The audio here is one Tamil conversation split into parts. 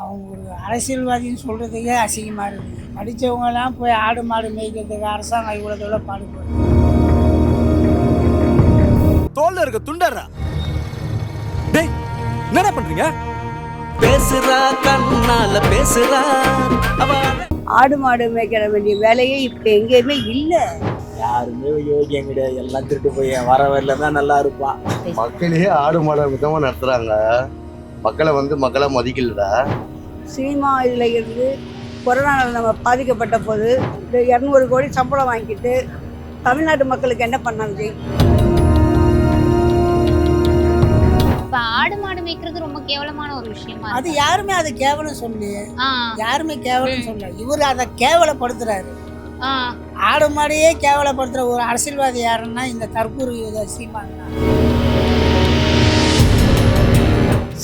அவங்க ஒரு அரசியல்வாதின்னு சொல்கிறதுக்கே அசிங்கமாக இருக்குது படித்தவங்கலாம் போய் ஆடு மாடு மேய்க்கிறதுக்கு அரசாங்கம் இவ்வளோ தூரம் பாடுபடும் தோல்ல இருக்க துண்டர்றா டேய் என்னடா பண்றீங்க? பேசுறா கண்ணால பேசுறா அவ ஆடு மாடு மேய்க்கிற வேண்டிய வேலையே இப்போ எங்கேயுமே இல்லை. யாருமே யோகியம் கிடையாது. எல்லாம் திருட்டு போய் வர வரல தான் நல்லா இருப்பான் மக்களையே ஆடு மாடு விதமாக நடத்துகிறாங்க மக்களை வந்து மக்களை மதிக்கலடா. சினிமா இதில் இருந்து கொரோனாவில் நம்ம பாதிக்கப்பட்ட போது இந்த இரநூறு கோடி சம்பளம் வாங்கிட்டு தமிழ்நாட்டு மக்களுக்கு என்ன பண்ணாங்க இப்ப ஆடு மாடு மேய்க்கிறது ரொம்ப கேவலமான ஒரு விஷயமா அது. யாருமே அதை கேவலம் சொல்லலையே ஆ, யாருமே கேவலம் சொல்லல. இவர் அதை கேவலப்படுத்துறாரு. ஆ. ஆடு மாடையே கேவலப்படுத்துற ஒரு அரசியல்வாதி யாருன்னா இந்த தற்பூர் சீமான்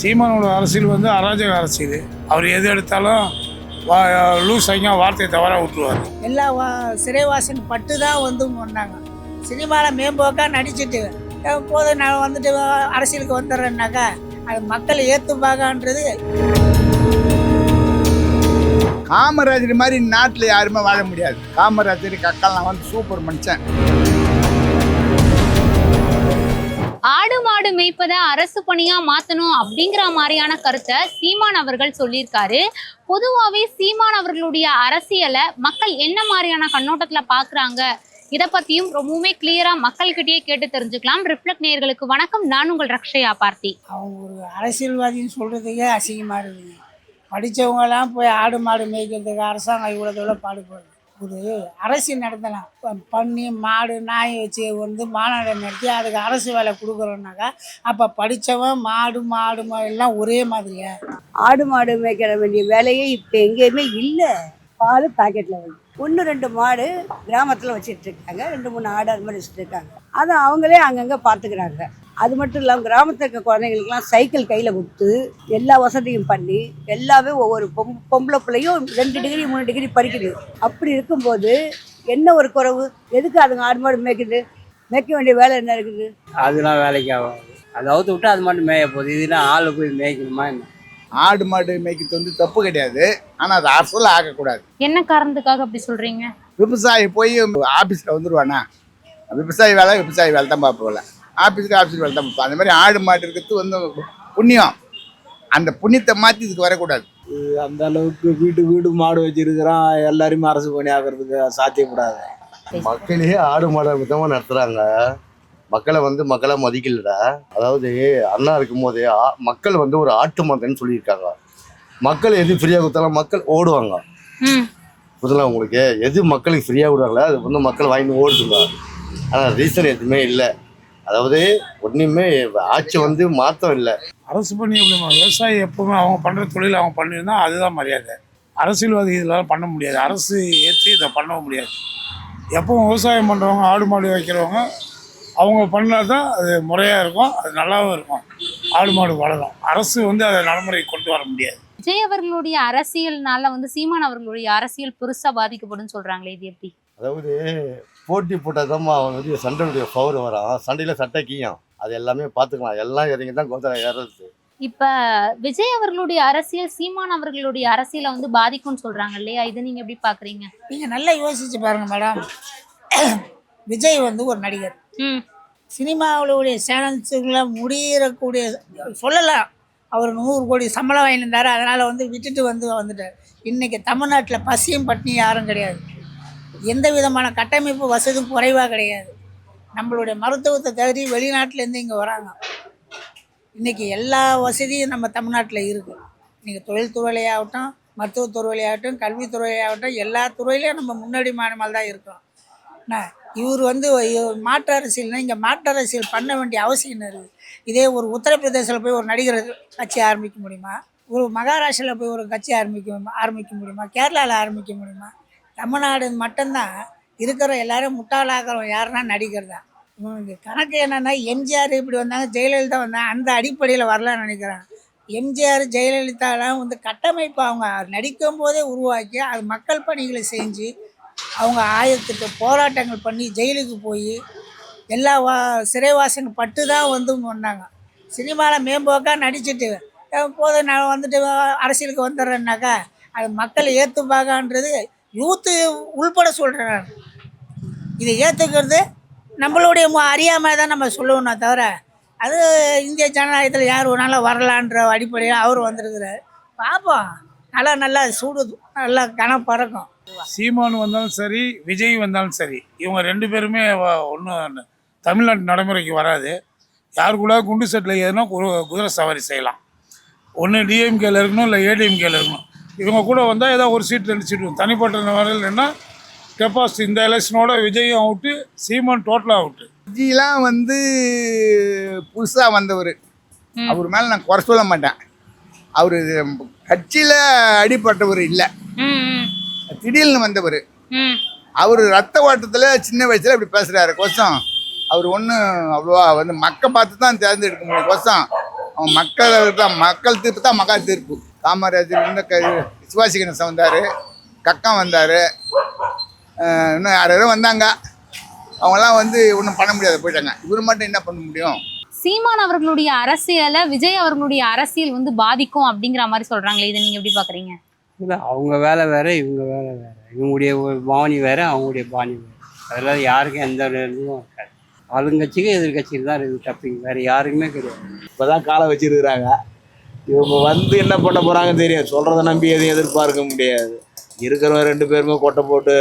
சீமானோட அரசியல் வந்து அராஜக அரசியல். அவர் எது எடுத்தாலும் வா லூஸ் ஆகிங்க வார்த்தையை தவறாக விட்டுருவார் எல்லா வா சிறைவாசன் பட்டு தான் வந்து பண்ணாங்க சினிமாவில் மேம்போக்காக நடிச்சிட்டு போதும் நான் வந்துட்டு அரசியலுக்கு வந்துடுறேன்னாக்கா அது மக்கள் ஏற்றுப்பாங்கன்றது காமராஜர் மாதிரி நாட்டில் யாருமே வாழ முடியாது. காமராஜர் கக்கெல்லாம் வந்து சூப்பர் மனுஷன். மேய்ப்பதை அரசு பணியா மாத்தணும் அப்படிங்கிற மாதிரியான கருத்தை சீமான் அவர்கள் சொல்லியிருக்காரு. பொதுவாகவே சீமான் அவர்களுடைய அரசியலை மக்கள் என்ன மாதிரியான கண்ணோட்டத்துல பாக்குறாங்க? இதை பத்தியும் ரொம்பவுமே கிளியரா மக்கள்கிட்டயே கேட்டு தெரிஞ்சுக்கலாம். ரிஃப்ளெக்ட் நேயர்களுக்கு வணக்கம். நான் உங்கள் ரக்ஷயா பார்த்தி. அவங்க ஒரு அரசியல்வாதின்னு சொல்றதுக்கே அசிங்கமா இருக்குங்க படித்தவங்கலாம் போய் ஆடு மாடு மேய்க்கிறதுக்கு அரசாங்கம் இவ்வளோ தூரம் பாடுபடுது. ஒரு அரசியல் நடத்தலாம். பண்ணி மாடு நாய் வச்சு வந்து மாநாடு நடத்தி அதுக்கு அரசு வேலை கொடுக்குறோன்னாக்கா அப்போ படித்தவன் மாடு மாடு எல்லாம் ஒரே மாதிரியா? ஆடு மாடு மேய்க்கிற வேண்டிய வேலையே இப்போ எங்கேயுமே இல்லை. பால் பாக்கெட்டில் வந்து. ஒன்று ரெண்டு மாடு கிராமத்தில் வச்சுட்டு இருக்காங்க. ரெண்டு மூணு ஆடு அது மாதிரி வச்சுட்டு இருக்காங்க. அதை அவங்களே அங்கங்கே பார்த்துக்கிறாங்க அது மட்டும் இல்லாமல் கிராமத்தில் இருக்க குழந்தைங்களுக்குலாம் சைக்கிள் கையில் கொடுத்து எல்லா வசதியும் பண்ணி எல்லாமே ஒவ்வொரு பொம் பொம்பளை பிள்ளையும் ரெண்டு டிகிரி மூணு டிகிரி படிக்குது. அப்படி இருக்கும்போது என்ன ஒரு குறைவு? எதுக்கு அதுங்க ஆடு மாடு மேய்க்குது? மேய்க்க வேண்டிய வேலை என்ன இருக்குது? அதெல்லாம் வேலைக்கு ஆகும் அதை அவுத்து விட்டா அது மட்டும் மேய போகுது. இதெல்லாம் ஆளு போய் மேய்க்கணுமா என்ன? ஆடு மாடு மேய்க்கிறது வந்து தப்பு கிடையாது. ஆனால் அது அரசியல் ஆகக்கூடாது. என்ன காரணத்துக்காக அப்படி சொல்றீங்க? விவசாயி போய் ஆஃபீஸில் வந்துடுவானா விவசாயி வேலை விவசாயி வேலை தான் பார்ப்போம்ல. ஆஃபீஸுக்கு ஆஃபீஸ் வேலை தான் அந்த மாதிரி ஆடு மாடு இருக்கிறது வந்து புண்ணியம். அந்த புண்ணியத்தை மாற்றி இதுக்கு வரக்கூடாது. அந்த அளவுக்கு வீட்டு வீடு மாடு வச்சிருக்கிறான் எல்லாருமே அரசு பணி ஆகிறதுக்கு சாத்தியப்படாது. மக்களையே ஆடு மாடு விதமாக நடத்துகிறாங்க மக்களை வந்து மக்களை மதிக்கலடா. அதாவது அண்ணா இருக்கும்போதே ஆ- மக்கள் வந்து ஒரு ஆட்டு மந்தன்னு சொல்லியிருக்காங்க. மக்கள் எது ஃப்ரீயாக கொடுத்தாலும் மக்கள் ஓடுவாங்க. ம். புரியல உங்களுக்கு? எது மக்களுக்கு ஃப்ரீயாக விடுறாங்களோ அது வந்து மக்கள் வாங்கி ஓடுதுங்க. ஆனால் ரீசன் எதுவுமே இல்லை. அதாவது ஒன்றுமே ஆட்சி வந்து மாற்றம் இல்லை. அரசு பண்ணி எப்படி விவசாயி எப்பவுமே அவங்க பண்ணுற தொழில் அவங்க பண்ணியிருந்தா அதுதான் மரியாதை. அரசியல்வாதி இதெல்லாம் பண்ண முடியாது. அரசு ஏற்றி இதை பண்ண முடியாது. எப்பவும் விவசாயம் பண்ணுறவங்க ஆடு மாடு வைக்கிறவங்க அவங்க பண்ணால் தான் அது முறையாக இருக்கும் அது நல்லாவும் இருக்கும். ஆடு மாடு வளரும். அரசு வந்து அதை நடைமுறைக்கு கொண்டு வர முடியாது. விஜய் அவர்களுடைய அரசியல்னால வந்து சீமான் அவர்களுடைய அரசியல் பெருசா பாதிக்கப்படும் சொல்றாங்களே இது எப்படி? அதாவது போட்டி போட்டால் தான் வந்து சண்டையுடைய பவர் வரும். சண்டையில் சட்டை கீயும். அது எல்லாமே பார்த்துக்கலாம் எல்லாம் இறங்கி தான் கோத்தரை ஏறது இப்ப விஜய் அவர்களுடைய அரசியல் சீமான் அவர்களுடைய அரசியலை வந்து பாதிக்கும்னு சொல்றாங்க இல்லையா? இதை நீங்க எப்படி பாக்குறீங்க? நீங்கள் நல்லா யோசிச்சு பாருங்க மேடம். விஜய் வந்து ஒரு நடிகர். ம். சினிமாவுடைய சேனல்ஸுக்குள்ள முடியக்கூடிய சொல்லலாம். அவர் நூறு கோடி சம்பளம் வாங்கியிருந்தாரு. அதனால் வந்து விட்டுட்டு வந்து வந்துட்டார். இன்றைக்கி தமிழ்நாட்டில் பசியும் பட்டினி யாரும் கிடையாது. எந்த விதமான கட்டமைப்பு வசதியும் குறைவாக கிடையாது. நம்மளுடைய மருத்துவத்தை தகுதி வெளிநாட்டிலேருந்து இங்கே வராங்க. இன்றைக்கி எல்லா வசதியும் நம்ம தமிழ்நாட்டில் இருக்குது இன்றைக்கி தொழில்துறையாகட்டும் மருத்துவத்துறையிலையாகட்டும் கல்வித்துறையாகட்டும் எல்லா துறையிலையும் நம்ம முன்னாடி மாநிலம் தான் இருக்கோம் என்ன இவர் வந்து மாற்று அரசியல்னா இங்கே மாற்று அரசியல் பண்ண வேண்டிய அவசியம் என்ன இருக்குது இதே ஒரு உத்தரப்பிரதேசத்தில் போய் ஒரு நடிகர் கட்சி ஆரம்பிக்க முடியுமா? ஒரு மகாராஷ்டிராவில் போய் ஒரு கட்சி ஆரம்பிக்க ஆரம்பிக்க முடியுமா? கேரளாவில் ஆரம்பிக்க முடியுமா? தமிழ்நாடு மட்டும்தான். இருக்கிற எல்லாரும் முட்டாளாகிறவன் யாருன்னா நடிகர் தான் கணக்கு என்னென்னா எம்ஜிஆர் இப்படி வந்தாங்க ஜெயலலிதா வந்தாங்க அந்த அடிப்படையில் வரலான்னு நினைக்கிறேன். எம்ஜிஆர் ஜெயலலிதாலாம் வந்து கட்டமைப்பு அவங்க நடிக்கும் போதே உருவாக்கி அது மக்கள் பணிகளை செஞ்சு அவங்க ஆயிரத்துக்கு போராட்டங்கள் பண்ணி ஜெயிலுக்கு போய் எல்லா வா சிறைவாசங்கள் பட்டு தான் வந்து பண்ணாங்க சினிமாவில் மேம்போக்காக நடிச்சிட்டு போதும் நான் வந்துட்டு அரசியலுக்கு வந்துடுறேன்னாக்கா அது மக்கள் ஏற்றுப்பாங்கன்றது யூத்து உள்பட சொல்கிறேன் நான். இதை ஏற்றுக்கிறது நம்மளுடைய அறியாமல் தான் நம்ம சொல்லுவோமே தவிர அது இந்திய ஜனநாயகத்தில் யார் வேணாலும் வரலான்ற அடிப்படையில் அவர் வந்திருக்கிறார். பார்ப்போம் நல்லா நல்லா சூடு நல்லா கனம் பறக்கும். சீமான் வந்தாலும் சரி விஜய் வந்தாலும் சரி இவங்க ரெண்டு பேருமே ஒன்றும் தமிழ்நாட்டு நடைமுறைக்கு வராது. யார் கூட குண்டு செட்டில் ஏதுனா குதிரை சவாரி செய்யலாம். ஒன்று டிஎம்கேல இருக்கணும் இல்லை ஏடிஎம்கேல இருக்கணும். இவங்க கூட வந்தால் ஏதோ ஒரு சீட் ரெண்டு சீட் வரும். தனிப்பட்ட வரையில் என்ன கெப்பாசிட்டி இந்த எலெக்ஷனோட விஜயும் அவுட்டு சீமான் டோட்டலாக அவுட்டு. விஜய்லாம் வந்து புதுசாக வந்தவர். அவர் மேலே நான் குறை சொல்ல மாட்டேன். அவர் கட்சியில் அடிப்பட்டவர் இல்லை. திடீர்னு வந்தவர். ம். அவர் ரத்த ஓட்டத்தில் சின்ன வயசில் இப்படி பேசுகிறாரு கோசம் அவர் ஒன்றும் அவ்வளோவா வந்து மக்கள் பார்த்து தான் தேர்ந்தெடுக்க முடியும். கோசம் அவன் மக்கள் தான் மக்கள் தீர்ப்பு தான் மக்கள் தீர்ப்பு. காமராஜர் இருந்த க சிவாஜி கணேசன் வந்தார். கக்கம் வந்தார். இன்னும் யார் யாரோ வந்தாங்க. அவங்களாம் வந்து ஒன்றும் பண்ண முடியாது போயிட்டாங்க. இவர் மட்டும் என்ன பண்ண முடியும்? சீமான் அவர்களுடைய அரசியலை விஜய் அவர்களுடைய அரசியல் வந்து பாதிக்கும் அப்படிங்கிற மாதிரி சொல்றாங்களே இதை நீங்க எப்படி பாக்குறீங்க? இல்லை அவங்க வேலை வேற இவங்க வேலை வேற. இவங்களுடைய பாணி வேற அவங்களுடைய பாணி வேற. அதெல்லாம் யாருக்கும் எந்த ஒரு இதுவும் இருக்காது. ஆளுங்கட்சிக்கு எதிர்கட்சிக்கு தான் இருக்குது தப்பிங்க. வேற யாருக்குமே கிடையாது. இப்போதான் காலை வச்சிருக்கிறாங்க. இவங்க வந்து என்ன பண்ண போகிறாங்கன்னு தெரியும் சொல்கிறத நம்பி எதையும் எதிர்பார்க்க முடியாது. இருக்கிறவங்க ரெண்டு பேருமே கொட்டை போட்டு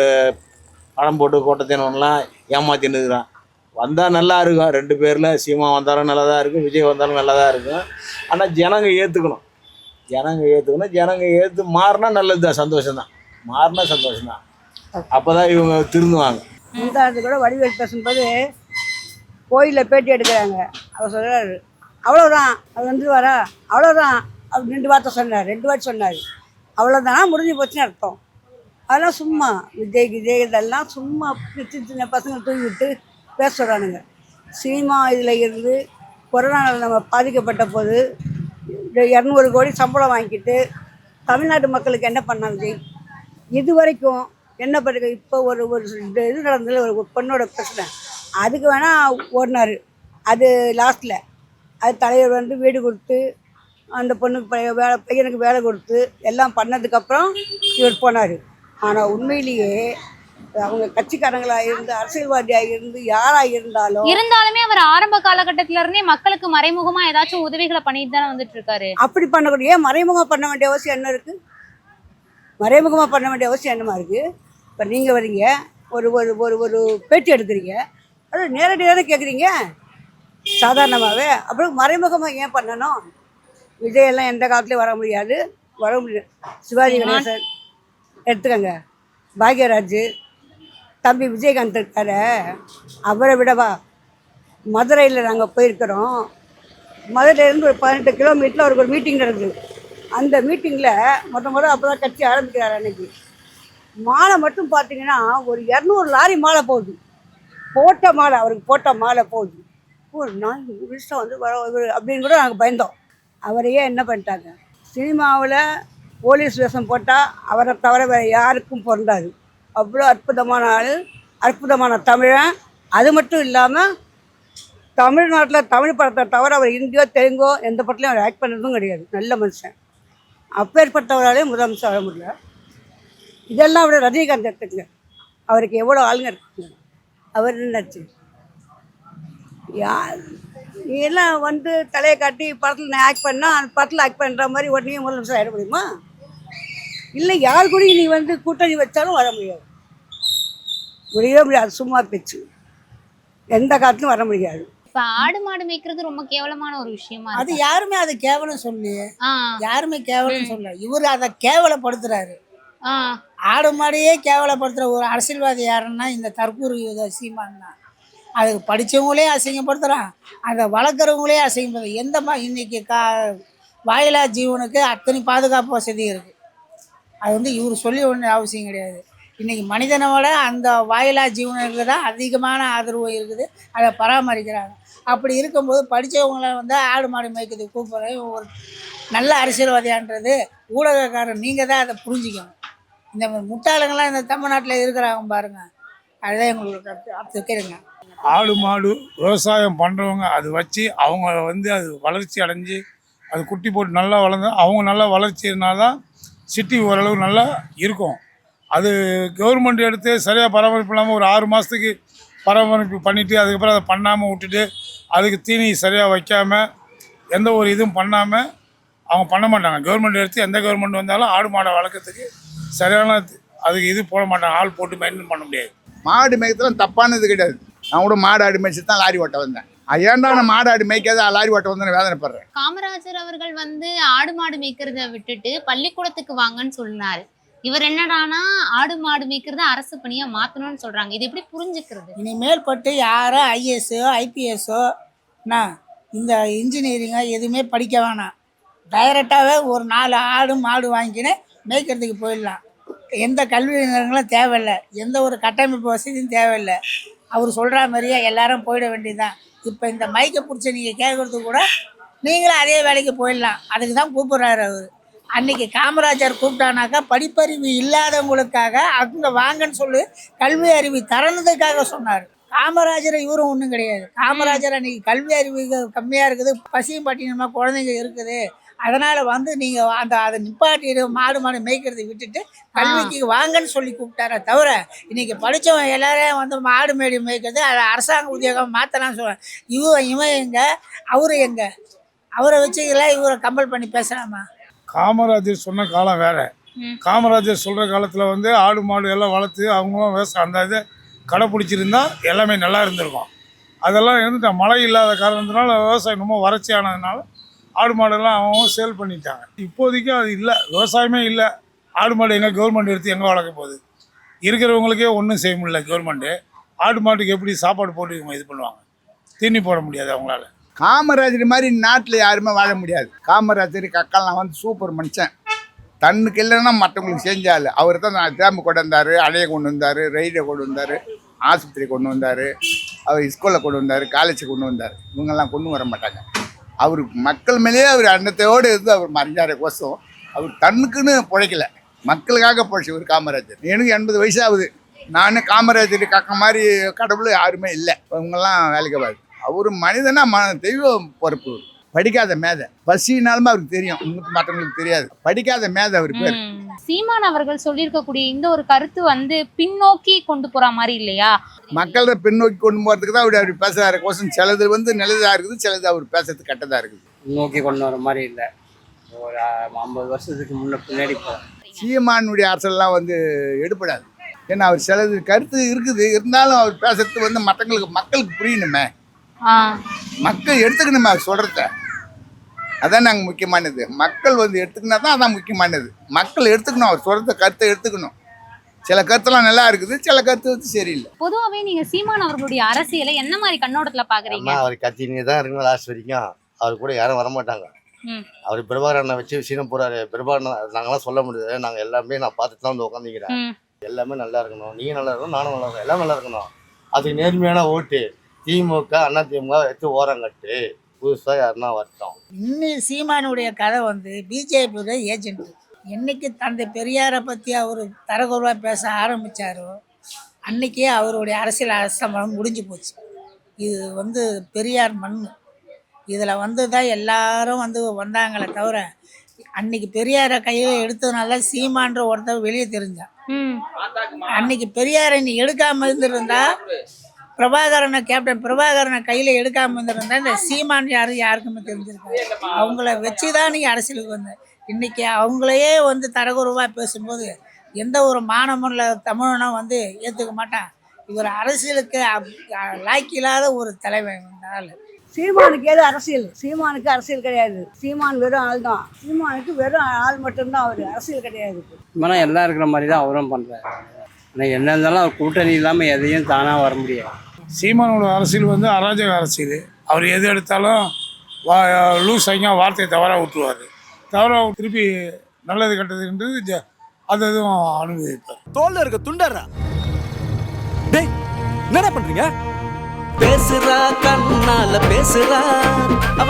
பழம் போட்டு கொட்டை தினம்லாம் ஏமாத்தின்னு இருக்கிறான். வந்தால் நல்லா இருக்கும். ரெண்டு பேரில் சீமா வந்தாலும் நல்லா தான் இருக்கும் விஜய் வந்தாலும் நல்லா தான் இருக்கும். ஆனால் ஜனங்க ஏற்றுக்கணும் ஜனங்க ஏற்றுக்கணும் ஜனங்க ஏற்று மாறினா நல்லது தான் சந்தோஷம் தான் மாறினா சந்தோஷம் தான் அப்போ தான் இவங்க திருந்துவாங்க. முந்தானது கூட வடிவேல் பேசும்போது கோயிலில் பேட்டி எடுக்கிறாங்க. அவர் சொல்கிறாரு அவ்வளோதான் அது வந்து வர அவ்வளோதான் அவர் ரெண்டு வார்த்தை சொன்னார். ரெண்டு வார்த்தை சொன்னார். அவ்வளோதானா முடிஞ்சு போச்சுன்னு அர்த்தம். அதெல்லாம் சும்மா. விஜய் விஜய் இதெல்லாம் சும்மா சின்ன சின்ன பசங்க தூங்கி விட்டு பேச சொல்கிறானுங்க சினிமா இதில் இருந்து கொரோனாவில் நம்ம பாதிக்கப்பட்ட போது இந்த இரநூறு கோடி சம்பளம் வாங்கிட்டு தமிழ்நாட்டு மக்களுக்கு என்ன பண்ணாங்க இது வரைக்கும் என்ன பண்ணுங்க? இப்போ ஒரு ஒரு இது நடந்ததில் ஒரு ஒரு பொண்ணோட பிரச்சனை. அதுக்கு வேணால் ஓடினார். அது லாஸ்ட்டில் அது தலைவர் வந்து வீடு கொடுத்து அந்த பொண்ணுக்கு வேலை பையனுக்கு வேலை கொடுத்து எல்லாம் பண்ணதுக்கப்புறம் இவர் போனார். ஆனால் உண்மையிலேயே அவங்க கட்சிக்காரங்களாக இருந்து அரசியல்வாதியாக இருந்து யாராக இருந்தாலும் இருந்தாலுமே அவர் ஆரம்ப காலகட்டத்தில இருந்தே மக்களுக்கு மறைமுகமா ஏதாச்சும் உதவிகளை பண்ணிட்டு தானே வந்துட்டு இருக்காரு. அப்படி பண்ணக்கூடிய ஏன் மறைமுகமாக பண்ண வேண்டிய அவசியம் என்ன இருக்குது மறைமுகமாக பண்ண வேண்டிய அவசியம் என்னமா இருக்குது இப்போ நீங்கள் வரீங்க ஒரு ஒரு ஒரு ஒரு பேட்டி எடுக்கிறீங்க. அது நேரடியாக கேட்குறீங்க சாதாரணமாகவே அப்புறம் மறைமுகமாக ஏன் பண்ணணும் விஜயெல்லாம் எந்த காலத்துலையும் வர முடியாது. வர முடியாது சிவாஜி கணேசன். எடுத்துக்கங்க. பாக்யராஜ் தம்பி விஜயகாந்த் இருக்காரு. அவரை விடவா? மதுரையில் நாங்கள் போயிருக்கிறோம். மதுரையிலேருந்து ஒரு பதினெட்டு கிலோமீட்டரில் அவருக்கு ஒரு மீட்டிங் நடக்குது. அந்த மீட்டிங்கில் முத முத அப்போ தான் கட்சி ஆரம்பிக்கிறார் அன்னைக்கு. மாலை மட்டும் பார்த்தீங்கன்னா ஒரு இரநூறு லாரி மாலை போகுது. போட்ட மாலை அவருக்கு போட்ட மாலை போகுது. ஒரு நாள் விஷயம் வந்து வர அப்படின்னு கூட நாங்கள் பயந்தோம். அவரையே என்ன பண்ணிட்டாங்க? சினிமாவில் போலீஸ் வேஷம் போட்டால் அவரை தவிர வேறு யாருக்கும் பொருந்தாது. அவ்வளோ அற்புதமான ஆள் அற்புதமான தமிழன். அது மட்டும் இல்லாமல் தமிழ்நாட்டில் தமிழ் படத்தை தவிர அவர் இந்தியோ தெலுங்கோ எந்த படத்துலையும் அவர் ஆக்ட் பண்ணதும் கிடையாது. நல்ல மனுஷன். அப்பேற்பட்டவராலே முதலமைச்சர் வர முடியல. இதெல்லாம் விட ரஜினிகாந்த் எடுத்துக்கங்க. அவருக்கு எவ்வளோ ஆளுங்க இருக்குங்க. அவர் என்னாச்சு யார்? எல்லாம் வந்து தலையை காட்டி படத்தில் நான் ஆக்ட் பண்ணால் அந்த படத்தில் ஆக்ட் பண்ணுற மாதிரி உடனே முதலமைச்சர் ஆகிட முடியுமா? இல்லை யார் கூடயும் நீ வந்து கூட்டணி வச்சாலும் வர முடியாது. முடியவே முடியாது சும்மா பேச்சு. எந்த காலத்துலையும் வர முடியாது. இப்ப ஆடு மாடு மேய்க்கிறது ரொம்ப கேவலமான ஒரு விஷயமா அது யாருமே அது கேவலம் சொல்லலையே. யாருமே கேவலம் சொல்லல. இவர் அதை கேவலப்படுத்துறாரு. ஆடு மாடையே கேவலப்படுத்துகிற ஒரு அரசியல்வாதி யாருன்னா இந்த தற்கூறு சீமான் தான். அதுக்கு படித்தவங்களே அசிங்கப்படுத்துகிறான் அதை வளர்க்குறவங்களே அசிங்கப்படுத்து எந்த மா கா வாயிலா ஜீவனுக்கு அத்தனை பாதுகாப்பு வசதி இருக்குது அது வந்து இவர் சொல்லி ஒன்றும் அவசியம் கிடையாது. இன்றைக்கி மனிதனை விட அந்த வாயிலா ஜீவனுக்கு தான் அதிகமான ஆதரவு இருக்குது. அதை பராமரிக்கிறாங்க. அப்படி இருக்கும்போது படித்தவங்கள வந்து ஆடு மாடு மேய்க்கிறது கூப்பிட்றது ஒரு நல்ல அரசியல்வாதியான்றது ஊடகக்காரர். நீங்கள் தான் அதை புரிஞ்சுக்கணும். இந்த முட்டாளுங்கள்லாம் இந்த தமிழ்நாட்டில் இருக்கிறாங்க பாருங்கள் அதுதான் எங்களுக்கு கருத்து. கேளுங்க. ஆடு மாடு விவசாயம் பண்ணுறவங்க அது வச்சு அவங்க வந்து அது வளர்ச்சி அடைஞ்சு அது குட்டி போட்டு நல்லா வளர்ந்து அவங்க நல்லா வளர்ச்சினால தான் சிட்டி ஓரளவு நல்லா இருக்கும். அது கவர்மெண்ட் எடுத்து சரியாக பராமரிப்பு இல்லாமல் ஒரு ஆறு மாதத்துக்கு பராமரிப்பு பண்ணிவிட்டு அதுக்கப்புறம் அதை பண்ணாமல் விட்டுட்டு அதுக்கு தீனி சரியாக வைக்காமல் எந்த ஒரு இதுவும் பண்ணாமல் அவங்க பண்ண மாட்டாங்க. கவர்மெண்ட் எடுத்து எந்த கவர்மெண்ட் வந்தாலும் ஆடு மாடை வளர்க்கறதுக்கு சரியான அதுக்கு இது போட மாட்டாங்க. ஆள் போட்டு மெயின்டைன் பண்ண முடியாது. மாடு மேய்க்கிறதுலாம் தப்பானது கிடையாது. நான் கூட மாடு ஆடு மேய்ச்சி தான் லாரி ஓட்ட வந்தேன். அது ஏன்டா நான் மாடு ஆடு மேய்க்காத லாரி ஓட்ட வந்தேன்னு வேதனைப்படுறேன். காமராஜர் அவர்கள் வந்து ஆடு மாடு மேய்க்கிறத விட்டுட்டு பள்ளிக்கூடத்துக்கு வாங்கன்னு சொன்னாரு. இவர் என்னடானா ஆடு மாடு மேய்க்கிறத அரசு பணியா மாத்தணும்னு சொல்றாங்க. இது எப்படி புரிஞ்சுக்கிறது? இனிமேல் பட்டு யாரோ ஐஏஎஸ்ஸோ ஐபிஎஸ்ஸோ என்ன இந்த இன்ஜினியரிங்கோ எதுவுமே படிக்க வேணாம். டைரெக்டாகவே ஒரு நாலு ஆடு மாடு வாங்கிக்கின்னு மேய்க்கிறதுக்கு போயிடலாம். எந்த கல்வி நிறுவனங்களும் தேவையில்லை. எந்த ஒரு கட்டமைப்பு வசதியும் தேவையில்லை. அவர் சொல்கிற மாதிரியே எல்லாரும் போயிட வேண்டியதுதான். இப்போ இந்த மைக்கை பிடிச்ச நீங்கள் கேட்குறதுக்கு கூட நீங்களும் அதே வேலைக்கு போயிடலாம். அதுக்கு தான் கூப்பிட்றாரு அவர். அன்னைக்கு காமராஜர் கூப்பிட்டானாக்கா படிப்பறிவு இல்லாதவங்களுக்காக அங்கே வாங்கன்னு சொல்லி கல்வி அறிவு தரணுதுக்காக சொன்னார். காமராஜர் இவரும் ஒன்றும் கிடையாது. காமராஜர் அன்னைக்கு கல்வி அறிவு கம்மியாக இருக்குது. பசியும் பட்டினமாக குழந்தைங்க இருக்குது. அதனால் வந்து நீங்கள் அந்த அதை நிப்பாட்டிட்டு மாடு மாடு மேய்க்கிறதை விட்டுட்டு கல்விக்கு வாங்கன்னு சொல்லி கூப்பிட்டாரே தவிர இன்னைக்கு படித்தவன் எல்லாரையும் வந்து மாடு மேடி மேய்க்கிறது அதை அரசாங்க உத்தியோகம் மாற்றலாம் சொல்ல இவன் இவன் எங்க? அவரு எங்க? அவரை வச்சுக்கலாம் இவரை கம்பல் பண்ணி பேசலாமா? காமராஜர் சொன்ன காலம் வேற. காமராஜர் சொல்கிற காலத்தில் வந்து ஆடு மாடு எல்லாம் வளர்த்து அவங்களும் விவசாயம் அந்த இதை கடைப்பிடிச்சிருந்தா எல்லாமே நல்லா இருந்திருக்கும். அதெல்லாம் இருந்துட்டா மழை இல்லாத காரணத்தினால விவசாயம் ரொம்ப வறட்சி ஆனதுனால ஆடு மாடெல்லாம் அவங்க சேல் பண்ணிட்டாங்க. இப்போதைக்கு அது இல்லை விவசாயமே இல்லை. ஆடு மாடு எங்கே கவர்மெண்ட் எடுத்து எங்கே வளர்க்க போகுது? இருக்கிறவங்களுக்கே ஒன்றும் செய்ய முடியல கவர்மெண்ட்டு ஆடு மாட்டுக்கு எப்படி சாப்பாடு போட்டு இவங்க இது பண்ணுவாங்க? தீனி போட முடியாது அவங்களால. காமராஜர் மாதிரி நாட்டில் யாருமே வாழ முடியாது. காமராஜர் கக்கெல்லாம் வந்து சூப்பர் மனுஷன். தன்னுக்கு இல்லைன்னா மற்றவங்களுக்கு செஞ்சால். அவர் தான் தேம்பு கொண்டு வந்தார் அலையை கொண்டு வந்தார் ரயிலை கொண்டு வந்தார் ஆஸ்பத்திரி கொண்டு வந்தார் அவர் ஸ்கூலில் கொண்டு வந்தார் காலேஜ் கொண்டு வந்தார். இவங்கெல்லாம் கொண்டு வர மாட்டாங்க. அவர் மக்கள் மேலேயே அவர் அன்னத்தையோடு இருந்து அவர் மறைஞ்சார கோசம். அவர் தன்னுக்குன்னு பிழைக்கல. மக்களுக்காக பிழைச்சவர் காமராஜர். எனக்கு எண்பது வயசு ஆகுது. நான் காமராஜர் கக்க மாதிரி கடவுள் யாருமே இல்லை. இவங்கெல்லாம் வேலைக்கு ஆகாது அவர் மனிதனா ம தெய்வம் பொறுப்பு. படிக்காத மேதை. பசினாலுமே அவருக்கு தெரியும். இன்னும் மற்றவங்களுக்கு தெரியாது. படிக்காத மேதை அவர் பேர். சீமான் அவர்கள் சொல்லியிருக்கக்கூடிய இந்த ஒரு கருத்து வந்து பின்னோக்கி கொண்டு போற மாதிரி இல்லையா? மக்களை பின்னோக்கி கொண்டு போகிறதுக்கு தான் அவர் அப்படி பேசுகிறாரு கோசம் சிலது வந்து நல்லதாக இருக்குது சிலது அவர் பேசுறது கெட்டதாக இருக்குது. நோக்கி கொண்டு வர மாதிரி இல்லை. ஒரு ஐம்பது வருஷத்துக்கு முன்ன பின்னாடி சீமானுடைய அரசெல்லாம் வந்து எடுப்படாது ஏன்னா அவர் சிலது கருத்து இருக்குது. இருந்தாலும் அவர் பேசுறது வந்து மற்றவங்களுக்கு மக்களுக்கு புரியணுமே. மக்கள் எடுத்துக்கணுமே அவர் சொல்கிறத அதான் நாங்கள் முக்கியமானது. மக்கள் வந்து எடுத்துக்கினா தான் அதான் முக்கியமானது. மக்கள் எடுத்துக்கணும் அவர் சொல்கிறத கருத்தை எடுத்துக்கணும். சில கருத்தெல்லாம் நல்லா இருக்குது சில கருத்து வந்து சரியில்லை. பொதுவாவே நீங்க சீமான் அவர்களுடைய அரசியலை என்ன மாதிரி கண்ணோட்டத்துல பாக்குறீங்க? அம்மா அவர் கத்தினே தான் இருக்கணும் லாஸ்ட் வரைக்கும். அவர் கூட யாரும் வரமாட்டாங்க. ம். அவர் பிரபாகரனை வச்சு சீனம் போறாரு. பிரபாகரன் நாங்களாம் சொல்ல முடியாது. நாங்கள் எல்லாமே நான் பார்த்துட்டு தான் வந்து உட்காந்துக்கிறேன். எல்லாமே நல்லா இருக்கணும். நீங்க நல்லா இருக்கணும் நானும் நல்லா இருக்கணும் எல்லாம் நல்லா இருக்கணும். அதுக்கு நேர்மையான ஓட்டு திமுக அண்ணா திமுக எடுத்து ஓரம் கட்டு. புதுசாக யாருன்னா வரட்டும். இன்னும் சீமானுடைய கதை வந்து பிஜேபியோட ஏஜென்ட் என்னைக்கு தந்தை பெரியாரை பற்றி அவர் தரகுறவாக பேச ஆரம்பித்தாரோ அன்னைக்கே அவருடைய அரசியல் அஸ்தமனம் முடிஞ்சு போச்சு. இது வந்து பெரியார் மண். இதில் வந்து தான் எல்லாரும் வந்து வந்தாங்களே தவிர அன்னைக்கு பெரியாரை கையில் எடுத்ததுனால சீமான்ற ஒருத்தர் வெளியே தெரிஞ்சான். அன்னைக்கு பெரியாரை நீ எடுக்காமல் இருந்திருந்தா பிரபாகரனை கேப்டன் பிரபாகரனை கையில் எடுக்காமல் இருந்திருந்தா இந்த சீமான் யாரும் யாருக்குமே தெரிஞ்சிருக்காது. அவங்கள வச்சு தான் நீ அரசியலுக்கு வந்த. இன்னைக்கு அவங்களையே வந்து தரகுறவாக பேசும்போது எந்த ஒரு மாணவன்ல தமிழனும் வந்து ஏற்றுக்க மாட்டான். இவர் அரசியலுக்கு அப்- லாய்க்கு இல்லாத ஒரு தலைவன் ஆள் சீமானுக்கு ஏது அரசியல்? சீமானுக்கு அரசியல் கிடையாது. சீமான் வெறும் ஆள் தான் சீமானுக்கு வெறும் ஆள் மட்டும்தான் அவர். அரசியல் கிடையாது. ஆனால் எல்லாம் இருக்கிற மாதிரி தான் அவரும் பண்ணுறாரு ஆனால் என்ன இருந்தாலும் அவர் கூட்டணி இல்லாமல் எதையும் தானாக வர முடியாது. சீமானோட அரசியல் வந்து அராஜக அரசியல். அவர் எது எடுத்தாலும் வா லூஸ் ஆகிங்க வார்த்தையை தவறாக விட்டுருவார் தவறாக திருப்பி நல்லது கெட்டதுன்றது ஜ அது எதுவும் அனுபவிப்பார் தோல்ல இருக்க துண்டர்றா. டேய் என்னடா பண்றீங்க? பேசுறா கண்ணால பேசுறா. அவ